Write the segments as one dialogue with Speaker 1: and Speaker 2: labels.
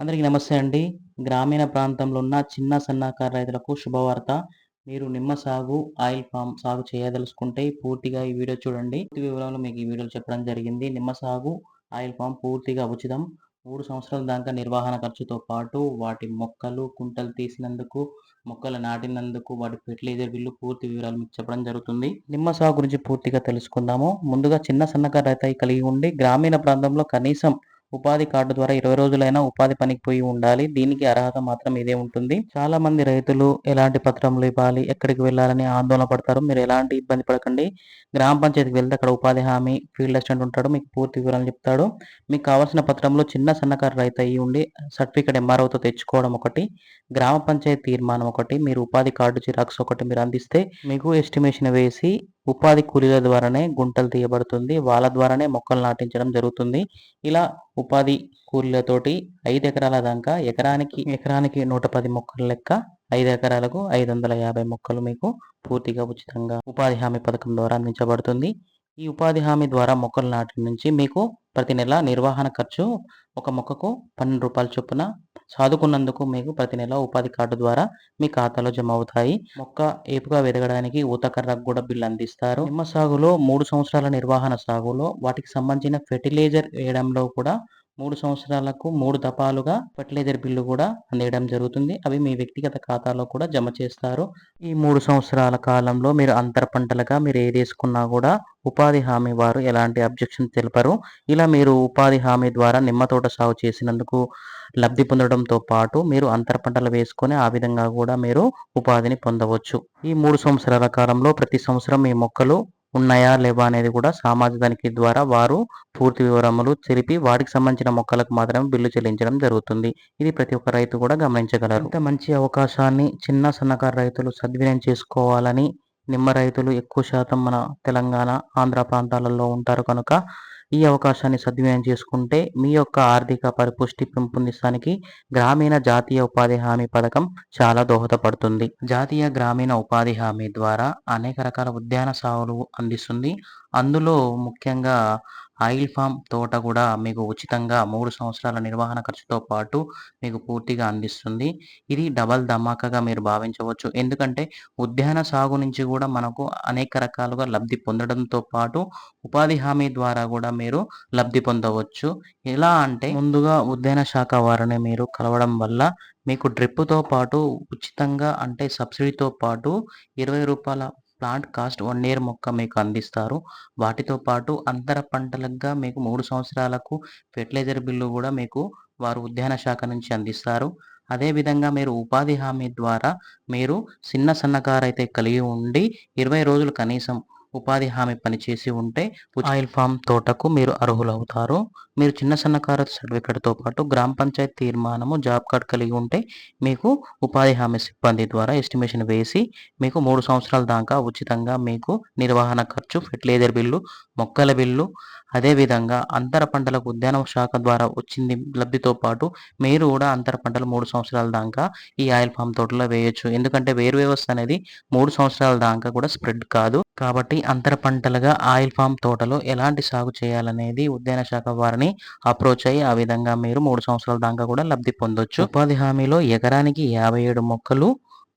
Speaker 1: అందరికీ నమస్తే అండి. గ్రామీణ ప్రాంతంలో ఉన్న చిన్న, సన్నకారు రైతులకు శుభవార్త. మీరు నిమ్మ సాగు, ఆయిల్ పామ్ సాగు చేయదలుచుకుంటే పూర్తిగా ఈ వీడియో చూడండి. పూర్తి వివరాలు మీకు ఈ వీడియోలో చెప్పడం జరిగింది. నిమ్మ సాగు, ఆయిల్ పామ్ పూర్తిగా ఉచితం. మూడు సంవత్సరాల దాకా నిర్వహణ ఖర్చుతో పాటు వాటి మొక్కలు, కుంటలు తీసినందుకు, మొక్కలు నాటినందుకు, వాటి ఫెర్టిలైజర్ బిల్లు పూర్తి వివరాలు మీకు చెప్పడం జరుగుతుంది. నిమ్మ సాగు గురించి పూర్తిగా తెలుసుకుందాము. ముందుగా చిన్న, సన్నకారు రైతు కలిగి ఉండి గ్రామీణ ప్రాంతంలో కనీసం ఉపాధి కార్డు ద్వారా 20 రోజులైనా ఉపాధి పనికి పోయి ఉండాలి. దీనికి అర్హత మాత్రం ఇదే ఉంటుంది. చాలా మంది రైతులు ఎలాంటి పత్రములు ఇవ్వాలి, ఎక్కడికి వెళ్ళాలని ఆందోళన పడతారు. మీరు ఎలాంటి ఇబ్బంది పడకండి. గ్రామ పంచాయతీకి వెళ్తే అక్కడ ఉపాధి హామీ ఫీల్డ్ అసిస్టెంట్ ఉంటాడు. మీకు పూర్తి వివరాలు చెప్తాడు. మీకు కావాల్సిన పత్రంలో చిన్న, సన్నకారు రైతు అయ్యి ఉండి సర్టిఫికేట్ ఎంఆర్ఓతో తెచ్చుకోవడం ఒకటి, గ్రామ పంచాయతీ తీర్మానం ఒకటి, మీరు ఉపాధి కార్డు జిరాక్స్ ఒకటి మీరు అందిస్తే మీకు ఎస్టిమేషన్ వేసి ఉపాధి కూలీల ద్వారానే గుంటలు తీయబడుతుంది. వాళ్ళ ద్వారానే మొక్కలు నాటించడం జరుగుతుంది. ఇలా ఉపాధి కూలీలతోటి ఐదు ఎకరాల దాకా ఎకరానికి ఎకరానికి 110 మొక్కల లెక్క ఐదు ఎకరాలకు 550 మొక్కలు మీకు పూర్తిగా ఉచితంగా ఉపాధి హామీ పథకం ద్వారా అందించబడుతుంది. ఈ ఉపాధి హామీ ద్వారా మొక్కలు నాటి నుంచి మీకు ప్రతి నెల నిర్వహణ ఖర్చు ఒక మొక్కకు పన్నెండు రూపాయల చొప్పున సాదుకున్నందుకు మీకు ప్రతి నెల ఉపాధి కార్డు ద్వారా మీ ఖాతాలో జమ అవుతాయి. మొక్క ఏపుగా ఎదగడానికి ఊతకర్రకు కూడా బిల్లు అందిస్తారు. నిమ్మ సాగులో మూడు సంవత్సరాల నిర్వహణ సాగులో వాటికి సంబంధించిన ఫెర్టిలైజర్ వేయడంలో కూడా మూడు సంవత్సరాలకు మూడు దపాలుగా ఫెర్టిలైజర్ బిల్లు కూడా అందేయడం జరుగుతుంది. అవి మీ వ్యక్తిగత ఖాతాలో కూడా జమ చేస్తారు. ఈ మూడు సంవత్సరాల కాలంలో మీరు అంతర పంటలుగా మీరు ఏది వేసుకున్నా కూడా ఉపాధి హామీ వారు ఎలాంటి అబ్జెక్షన్ తెలిపారు ఇలా మీరు ఉపాధి హామీ ద్వారా నిమ్మ తోట సాగు చేసినందుకు లబ్ధి పొందడంతో పాటు మీరు అంతర పంటలు వేసుకొని ఆ విధంగా కూడా మీరు ఉపాధిని పొందవచ్చు. ఈ మూడు సంవత్సరాల కాలంలో ప్రతి సంవత్సరం మీ మొక్కలు ఉన్నాయా లేవా అనేది కూడా సామాజిక తనిఖీ ద్వారా వారు పూర్తి వివరములు తెలిపి వాటికి సంబంధించిన మొక్కలకు మాత్రమే బిల్లు చెల్లించడం జరుగుతుంది. ఇది ప్రతి ఒక్క రైతు కూడా గమనించగలరు. ఇంత మంచి అవకాశాన్ని చిన్న, సన్నకారు రైతులు సద్వినియోగం చేసుకోవాలని నిమ్మ రైతులు ఎక్కువ శాతం మన తెలంగాణ, ఆంధ్ర ప్రాంతాలలో ఉంటారు కనుక ఈ అవకాశాన్ని సద్వినియోగం చేసుకుంటే మీ యొక్క ఆర్థిక పరిపుష్టి పెంపొందించడానికి గ్రామీణ జాతీయ ఉపాధి హామీ పథకం చాలా దోహదపడుతుంది. జాతీయ గ్రామీణ ఉపాధి హామీ ద్వారా అనేక రకాల ఉద్యాన సాగులు అందిస్తుంది. అందులో ముఖ్యంగా ఆయిల్ ఫామ్ తోట కూడా మీకు ఉచితంగా మూడు సంవత్సరాల నిర్వహణ ఖర్చుతో పాటు మీకు పూర్తిగా అందిస్తుంది. ఇది డబల్ ధమాకాగా మీరు భావించవచ్చు. ఎందుకంటే ఉద్యాన సాగు నుంచి కూడా మనకు అనేక రకాలుగా లబ్ధి పొందడంతో పాటు ఉపాధి హామీ ద్వారా కూడా మీరు లబ్ధి పొందవచ్చు. ఎలా అంటే ముందుగా ఉద్యాన శాఖ వారిని మీరు కలవడం వల్ల మీకు డ్రిప్పుతో పాటు ఉచితంగా అంటే సబ్సిడీతో పాటు ఇరవై రూపాయల ప్లాంట్ కాస్ట్ వన్ ఇయర్ మొక్క మీకు అందిస్తారు. వాటితో పాటు అంతర పంటలుగా మీకు మూడు సంవత్సరాలకు ఫెర్టిలైజర్ బిల్లు కూడా మీకు వారు ఉద్యాన శాఖ నుంచి అందిస్తారు. అదేవిధంగా మీరు ఉపాధి హామీ ద్వారా మీరు చిన్న, సన్నకారు అయితే కలిగి ఉండి 20 రోజులు కనీసం ఉపాధి హామీ పని చేసి ఉంటే ఆయిల్ ఫామ్ తోటకు మీరు అర్హులవుతారు. మీరు చిన్న, సన్నకారు సర్టిఫికేట్‌తో పాటు గ్రామ పంచాయతీ తీర్మానము, జాబ్ కార్డ్ కలిగి ఉంటే మీకు ఉపాధి హామీ సిబ్బంది ద్వారా ఎస్టిమేషన్ వేసి మీకు మూడు సంవత్సరాల దాకా ఉచితంగా మీకు నిర్వహణ ఖర్చు, ఫెర్టిలైజర్ బిల్లు, మొక్కల బిల్లు అదేవిధంగా అంతర పంటలకు ఉద్యాన శాఖ ద్వారా వచ్చింది లబ్ధితో పాటు మీరు కూడా అంతర పంటలు మూడు సంవత్సరాల దాకా ఈ ఆయిల్ ఫామ్ తోటలో వేయొచ్చు. ఎందుకంటే వేరు వ్యవస్థ అనేది మూడు సంవత్సరాల దాకా కూడా స్ప్రెడ్ కాదు. కాబట్టి అంతర పంటలుగా ఆయిల్ ఫామ్ తోటలో ఎలాంటి సాగు చేయాలనేది ఉద్యాన శాఖ వారిని అప్రోచ్ అయ్యి ఆ విధంగా మీరు మూడు సంవత్సరాల దాకా కూడా లబ్ధి పొందొచ్చు. ఉపాధి హామీలో ఎకరానికి 57 మొక్కలు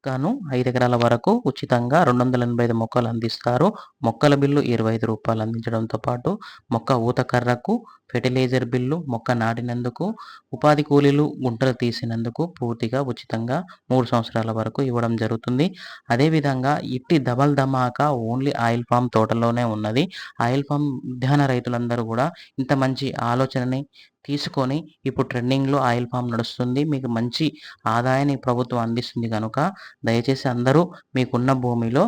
Speaker 1: గాను ఐదు ఎకరాల వరకు ఉచితంగా 285 మొక్కలు అందిస్తారు. మొక్కల బిల్లు ఇరవై ఐదు రూపాయలు అందించడంతో పాటు మొక్క ఊత కర్రకు ఫెర్టిలైజర్ బిల్లు, మొక్క నాటినందుకు, ఉపాధి కూలీలు గుంటలు తీసినందుకు పూర్తిగా ఉచితంగా మూడు సంవత్సరాల వరకు ఇవ్వడం జరుగుతుంది. అదే విధంగా ఇట్టి దబల్ ధమాకా ఓన్లీ ఆయిల్ ఫామ్ తోటలోనే ఉన్నది. ఆయిల్ ఫామ్ ఉద్యాన రైతులందరూ కూడా ఇంత మంచి ఆలోచనని తీసుకొని ఇప్పుడు ట్రెండింగ్‌లో ఆయిల్ ఫామ్ నడుస్తుంది. మీకు మంచి ఆదాయాన్ని ప్రభుత్వం అందిస్తుంది కనుక దయచేసి అందరూ మీకున్న భూమిలో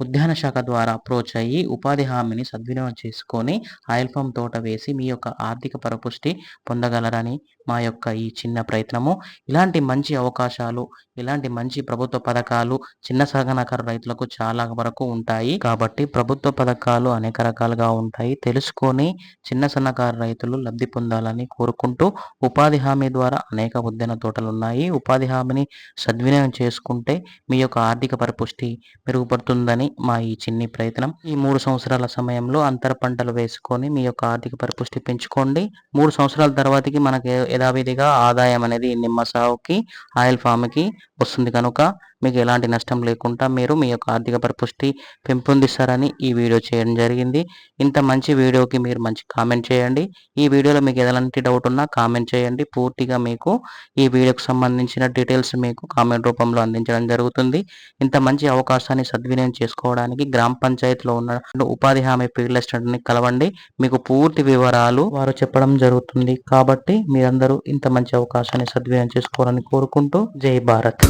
Speaker 1: ఉద్యాన శాఖ ద్వారా అప్రోచ్ అయ్యి ఉపాధి హామీని సద్వినియోగం చేసుకొని ఆయిల్ పంప్ తోట వేసి మీ యొక్క ఆర్థిక పరిపుష్టి పొందగలరని మా యొక్క ఈ చిన్న ప్రయత్నము. ఇలాంటి మంచి అవకాశాలు, ఇలాంటి మంచి ప్రభుత్వ పథకాలు చిన్న సన్నకారు రైతులకు చాలా వరకు ఉంటాయి. కాబట్టి ప్రభుత్వ పథకాలు అనేక రకాలుగా ఉంటాయి. తెలుసుకొని చిన్న, సన్నకారు రైతులు లబ్ధి పొందాలని కోరుకుంటూ ఉపాధి హామీ ద్వారా అనేక ఉద్యాన తోటలు ఉన్నాయి ఉపాధి హామీని సద్వినియోగం చేసుకుంటే మీ యొక్క ఆర్థిక పరిపుష్టి మెరుగుపడుతుందని అని మా ఈ చిన్ని ప్రయత్నం ఈ మూడు సంవత్సరాల సమయంలో అంతర పంటలు వేసుకొని మీ యొక్క ఆర్థిక పరిపుష్టి పెంచుకోండి. మూడు సంవత్సరాల తర్వాతకి మనకి యథావిధిగా ఆదాయం అనేది నిమ్మ సాగుకి ఆయిల్ ఫామ్కి వస్తుంది కనుక మీకు ఎలాంటి నష్టం లేకుండా మీరు మీ యొక్క ఆర్థిక పరిపుష్టి పెంపొందిస్తారని ఈ వీడియో చేయడం జరిగింది. ఇంత మంచి వీడియోకి మీరు మంచి కామెంట్ చేయండి. ఈ వీడియోలో మీకు ఎలాంటి డౌట్ ఉన్నా కామెంట్ చేయండి. పూర్తిగా మీకు ఈ వీడియోకి సంబంధించిన డీటెయిల్స్ మీకు కామెంట్ రూపంలో అందించడం జరుగుతుంది. ఇంత మంచి అవకాశాన్ని సద్వినియోగం చేసుకోవడానికి గ్రామ పంచాయతీలో ఉన్న ఉపాధి హామీ ఫీల్డ్ అసిస్టెంట్ని కలవండి. మీకు పూర్తి వివరాలు వారు చెప్పడం జరుగుతుంది. కాబట్టి మీరందరూ ఇంత మంచి అవకాశాన్ని సద్వినియోగం చేసుకోవాలని కోరుకుంటూ జై భారత్.